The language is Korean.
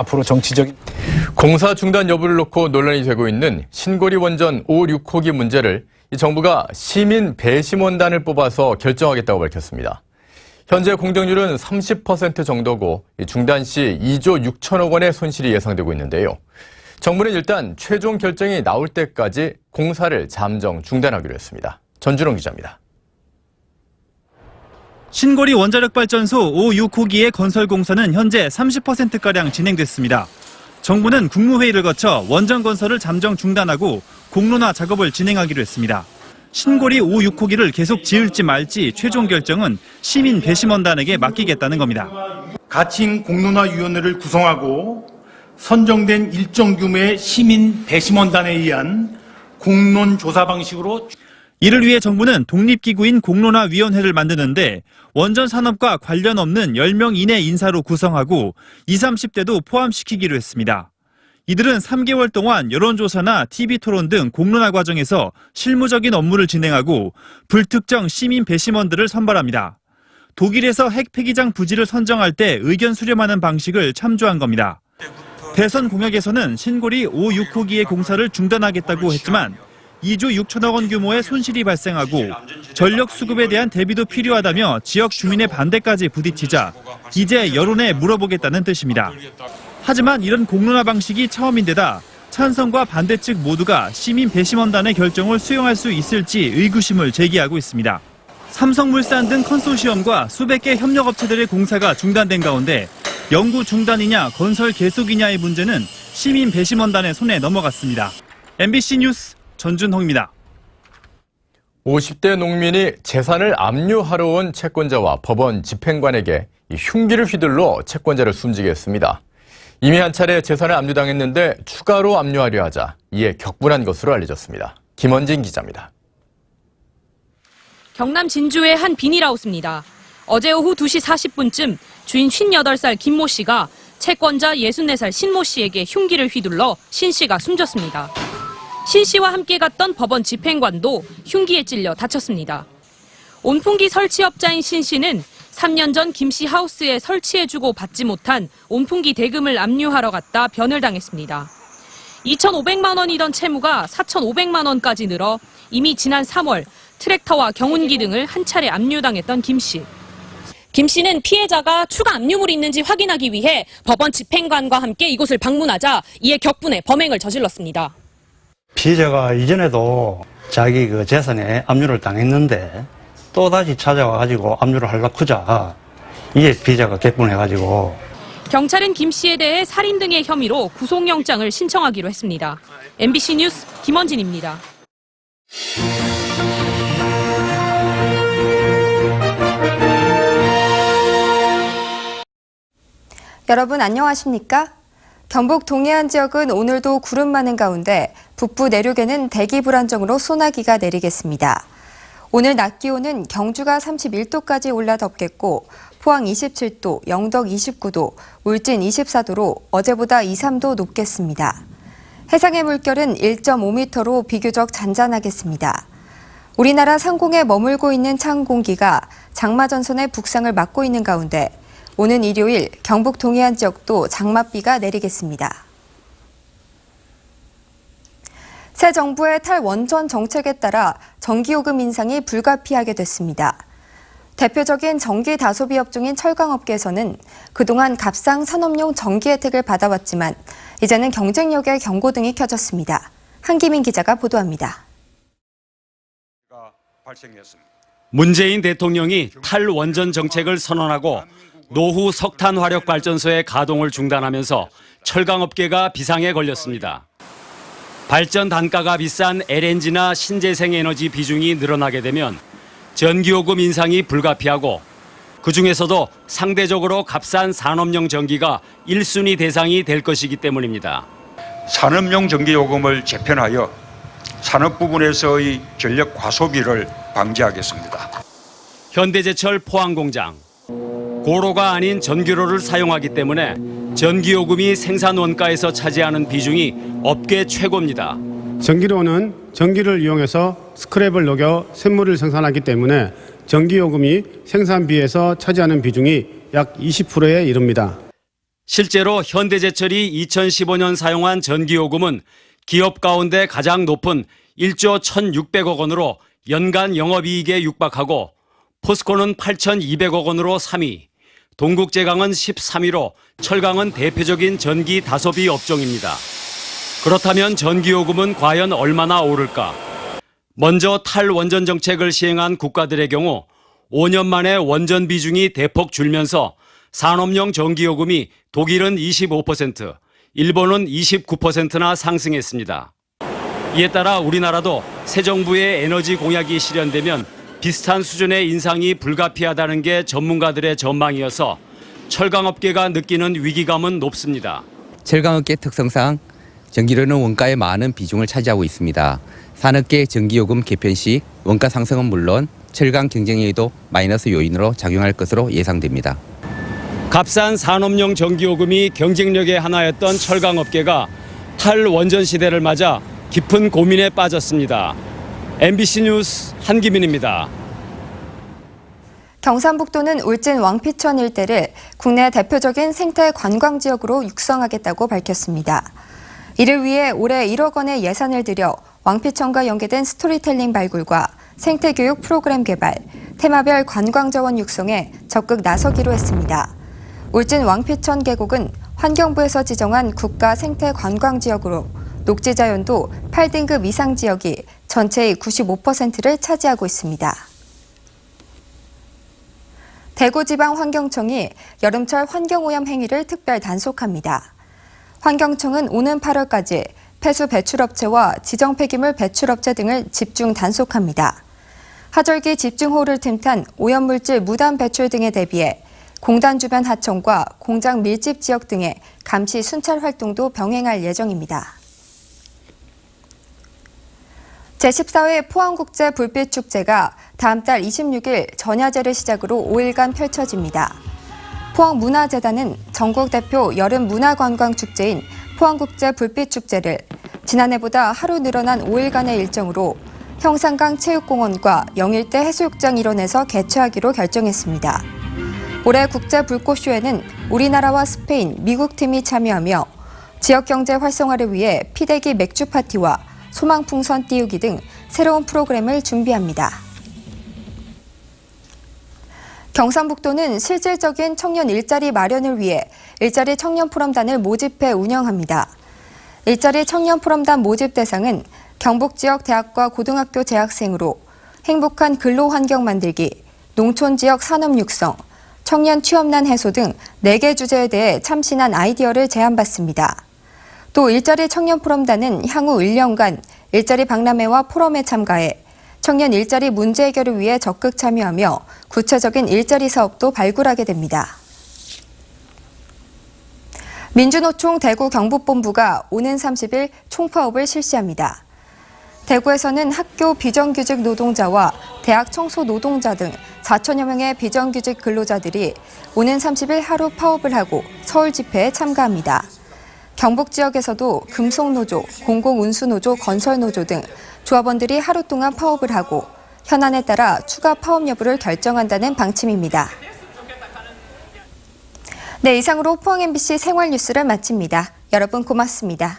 앞으로 정치적인 공사 중단 여부를 놓고 논란이 되고 있는 신고리 원전 5, 6호기 문제를 이 정부가 시민 배심원단을 뽑아서 결정하겠다고 밝혔습니다. 현재 공정률은 30% 정도고 이 중단 시 2조 6천억 원의 손실이 예상되고 있는데요. 정부는 일단 최종 결정이 나올 때까지 공사를 잠정 중단하기로 했습니다. 전주롱 기자입니다. 신고리 원자력발전소 5, 6호기의 건설 공사는 현재 30%가량 진행됐습니다. 정부는 국무회의를 거쳐 원전 건설을 잠정 중단하고 공론화 작업을 진행하기로 했습니다. 신고리 5, 6호기를 계속 지을지 말지 최종 결정은 시민 배심원단에게 맡기겠다는 겁니다. 가칭 공론화위원회를 구성하고 선정된 일정 규모의 시민 배심원단에 의한 공론 조사 방식으로 이를 위해 정부는 독립기구인 공론화위원회를 만드는데 원전 산업과 관련 없는 10명 이내 인사로 구성하고 20, 30대도 포함시키기로 했습니다. 이들은 3개월 동안 여론조사나 TV토론 등 공론화 과정에서 실무적인 업무를 진행하고 불특정 시민 배심원들을 선발합니다. 독일에서 핵 폐기장 부지를 선정할 때 의견 수렴하는 방식을 참조한 겁니다. 대선 공약에서는 신고리 5, 6호기의 공사를 중단하겠다고 했지만 2조 6천억 원 규모의 손실이 발생하고 전력 수급에 대한 대비도 필요하다며 지역 주민의 반대까지 부딪히자 이제 여론에 물어보겠다는 뜻입니다. 하지만 이런 공론화 방식이 처음인데다 찬성과 반대 측 모두가 시민 배심원단의 결정을 수용할 수 있을지 의구심을 제기하고 있습니다. 삼성물산 등 컨소시엄과 수백 개 협력업체들의 공사가 중단된 가운데 연구 중단이냐 건설 계속이냐의 문제는 시민 배심원단의 손에 넘어갔습니다. MBC 뉴스 전준홍입니다. 50대 농민이 재산을 압류하러 온 채권자와 법원 집행관에게 이 흉기를 휘둘러 채권자를 숨지게 했습니다. 이미 한 차례 재산을 압류당했는데 추가로 압류하려 하자 이에 격분한 것으로 알려졌습니다. 김원진 기자입니다. 경남 진주의 한 비닐하우스입니다. 어제 오후 2시 40분쯤 주인 58살 김모 씨가 채권자 64살 신모 씨에게 흉기를 휘둘러 신 씨가 숨졌습니다. 신 씨와 함께 갔던 법원 집행관도 흉기에 찔려 다쳤습니다. 온풍기 설치업자인 신 씨는 3년 전 김 씨 하우스에 설치해주고 받지 못한 온풍기 대금을 압류하러 갔다 변을 당했습니다. 2,500만 원이던 채무가 4,500만 원까지 늘어 이미 지난 3월 트랙터와 경운기 등을 한 차례 압류당했던 김 씨. 김 씨는 피해자가 추가 압류물이 있는지 확인하기 위해 법원 집행관과 함께 이곳을 방문하자 이에 격분해 범행을 저질렀습니다. 피해자가 이전에도 자기 그 재산에 압류를 당했는데 또 다시 찾아와 가지고 압류를 하려고 크자 이에 피해자가 격분해 가지고 경찰은 김 씨에 대해 살인 등의 혐의로 구속영장을 신청하기로 했습니다. MBC 뉴스 김원진입니다. 여러분 안녕하십니까? 경북 동해안 지역은 오늘도 구름 많은 가운데 북부 내륙에는 대기 불안정으로 소나기가 내리겠습니다. 오늘 낮 기온은 경주가 31도까지 올라 덥겠고 포항 27도, 영덕 29도, 울진 24도로 어제보다 2, 3도 높겠습니다. 해상의 물결은 1.5m로 비교적 잔잔하겠습니다. 우리나라 상공에 머물고 있는 찬 공기가 장마 전선의 북상을 막고 있는 가운데 오는 일요일 경북 동해안 지역도 장맛비가 내리겠습니다. 새 정부의 탈원전 정책에 따라 전기요금 인상이 불가피하게 됐습니다. 대표적인 전기 다소비 업종인 철강업계에서는 그동안 값상 산업용 전기 혜택을 받아왔지만 이제는 경쟁력의 경고등이 켜졌습니다. 한기민 기자가 보도합니다. 문재인 대통령이 탈원전 정책을 선언하고 노후 석탄 화력 발전소의 가동을 중단하면서 철강업계가 비상에 걸렸습니다. 발전 단가가 비싼 LNG나 신재생 에너지 비중이 늘어나게 되면 전기요금 인상이 불가피하고 그 중에서도 상대적으로 값싼 산업용 전기가 1순위 대상이 될 것이기 때문입니다. 산업용 전기요금을 재편하여 산업 부분에서의 전력 과소비를 방지하겠습니다. 현대제철 포항공장 고로가 아닌 전기로를 사용하기 때문에 전기요금이 생산 원가에서 차지하는 비중이 업계 최고입니다. 전기로는 전기를 이용해서 스크랩을 녹여 샘물을 생산하기 때문에 전기요금이 생산비에서 차지하는 비중이 약 20%에 이릅니다. 실제로 현대제철이 2015년 사용한 전기요금은 기업 가운데 가장 높은 1조 1,600억 원으로 연간 영업이익에 육박하고 포스코는 8,200억 원으로 3위, 동국제강은 13위로 철강은 대표적인 전기 다소비 업종입니다. 그렇다면 전기요금은 과연 얼마나 오를까? 먼저 탈원전 정책을 시행한 국가들의 경우 5년 만에 원전 비중이 대폭 줄면서 산업용 전기요금이 독일은 25%, 일본은 29%나 상승했습니다. 이에 따라 우리나라도 새 정부의 에너지 공약이 실현되면 비슷한 수준의 인상이 불가피하다는 게 전문가들의 전망이어서 철강업계가 느끼는 위기감은 높습니다. 철강업계 특성상 전기료는 원가의 많은 비중을 차지하고 있습니다. 산업계 전기요금 개편 시 원가 상승은 물론 철강 경쟁력에도 마이너스 요인으로 작용할 것으로 예상됩니다. 값싼 산업용 전기요금이 경쟁력의 하나였던 철강업계가 탈원전 시대를 맞아 깊은 고민에 빠졌습니다. MBC 뉴스 한기민입니다. 경상북도는 울진 왕피천 일대를 국내 대표적인 생태 관광 지역으로 육성하겠다고 밝혔습니다. 이를 위해 올해 1억 원의 예산을 들여 왕피천과 연계된 스토리텔링 발굴과 생태 교육 프로그램 개발, 테마별 관광 자원 육성에 적극 나서기로 했습니다. 울진 왕피천 계곡은 환경부에서 지정한 국가 생태 관광 지역으로 녹지 자연도 8등급 이상 지역이 전체의 95%를 차지하고 있습니다. 대구지방환경청이 여름철 환경오염 행위를 특별 단속합니다. 환경청은 오는 8월까지 폐수 배출업체와 지정 폐기물 배출업체 등을 집중 단속합니다. 하절기 집중호우를 틈탄 오염물질 무단 배출 등에 대비해 공단 주변 하청과 공장 밀집 지역 등의 감시 순찰 활동도 병행할 예정입니다. 제14회 포항국제 불빛축제가 다음 달 26일 전야제를 시작으로 5일간 펼쳐집니다. 포항문화재단은 전국 대표 여름 문화관광축제인 포항국제 불빛축제를 지난해보다 하루 늘어난 5일간의 일정으로 형산강 체육공원과 영일대 해수욕장 일원에서 개최하기로 결정했습니다. 올해 국제 불꽃쇼에는 우리나라와 스페인, 미국 팀이 참여하며 지역 경제 활성화를 위해 피대기 맥주 파티와 소망풍선 띄우기 등 새로운 프로그램을 준비합니다. 경상북도는 실질적인 청년 일자리 마련을 위해 일자리 청년 포럼단을 모집해 운영합니다. 일자리 청년 포럼단 모집 대상은 경북 지역 대학과 고등학교 재학생으로 행복한 근로 환경 만들기, 농촌 지역 산업 육성, 청년 취업난 해소 등 4개 주제에 대해 참신한 아이디어를 제안받습니다. 또 일자리 청년 포럼단은 향후 1년간 일자리 박람회와 포럼에 참가해 청년 일자리 문제 해결을 위해 적극 참여하며 구체적인 일자리 사업도 발굴하게 됩니다. 민주노총 대구 경북본부가 오는 30일 총파업을 실시합니다. 대구에서는 학교 비정규직 노동자와 대학 청소 노동자 등 4천여 명의 비정규직 근로자들이 오는 30일 하루 파업을 하고 서울 집회에 참가합니다. 경북 지역에서도 금속노조, 공공운수노조, 건설노조 등 조합원들이 하루 동안 파업을 하고 현안에 따라 추가 파업 여부를 결정한다는 방침입니다. 네, 이상으로 포항 MBC 생활 뉴스를 마칩니다. 여러분 고맙습니다.